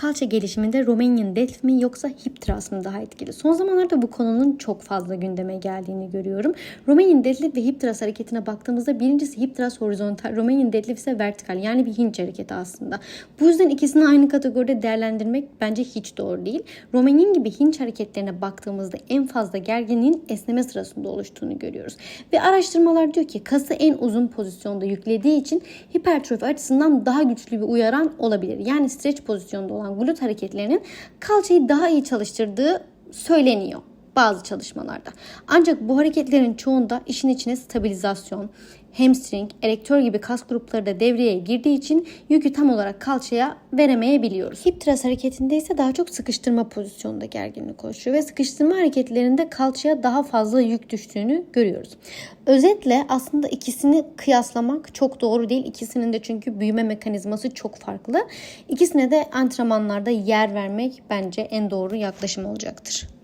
kalça gelişiminde Romanian deadlift mi yoksa hip thrust mı daha etkili? Son zamanlarda bu konunun çok fazla gündeme geldiğini görüyorum. Romanian deadlift ve hip thrust hareketine baktığımızda birincisi hip thrust horizontal, Romanian deadlift ise vertikal yani bir hinç hareketi aslında. Bu yüzden ikisini aynı kategoride değerlendirmek bence hiç doğru değil. Romanian gibi hinç hareketlerine baktığımızda en fazla gerginliğin esneme sırasında oluştuğunu görüyoruz. Ve araştırmalar diyor ki kası en uzun pozisyonda yüklediği için hipertrofi açısından daha güçlü bir uyaran olabilir. Yani stretch pozisyonda olan glut hareketlerinin kalçayı daha iyi çalıştırdığı söyleniyor bazı çalışmalarda. Ancak bu hareketlerin çoğunda işin içine stabilizasyon, hamstring, erektör gibi kas grupları da devreye girdiği için yükü tam olarak kalçaya veremeyebiliyoruz. Hip thrust hareketinde ise daha çok sıkıştırma pozisyonunda gerginlik oluşuyor ve sıkıştırma hareketlerinde kalçaya daha fazla yük düştüğünü görüyoruz. Özetle aslında ikisini kıyaslamak çok doğru değil. İkisinin de çünkü büyüme mekanizması çok farklı. İkisine de antrenmanlarda yer vermek bence en doğru yaklaşım olacaktır.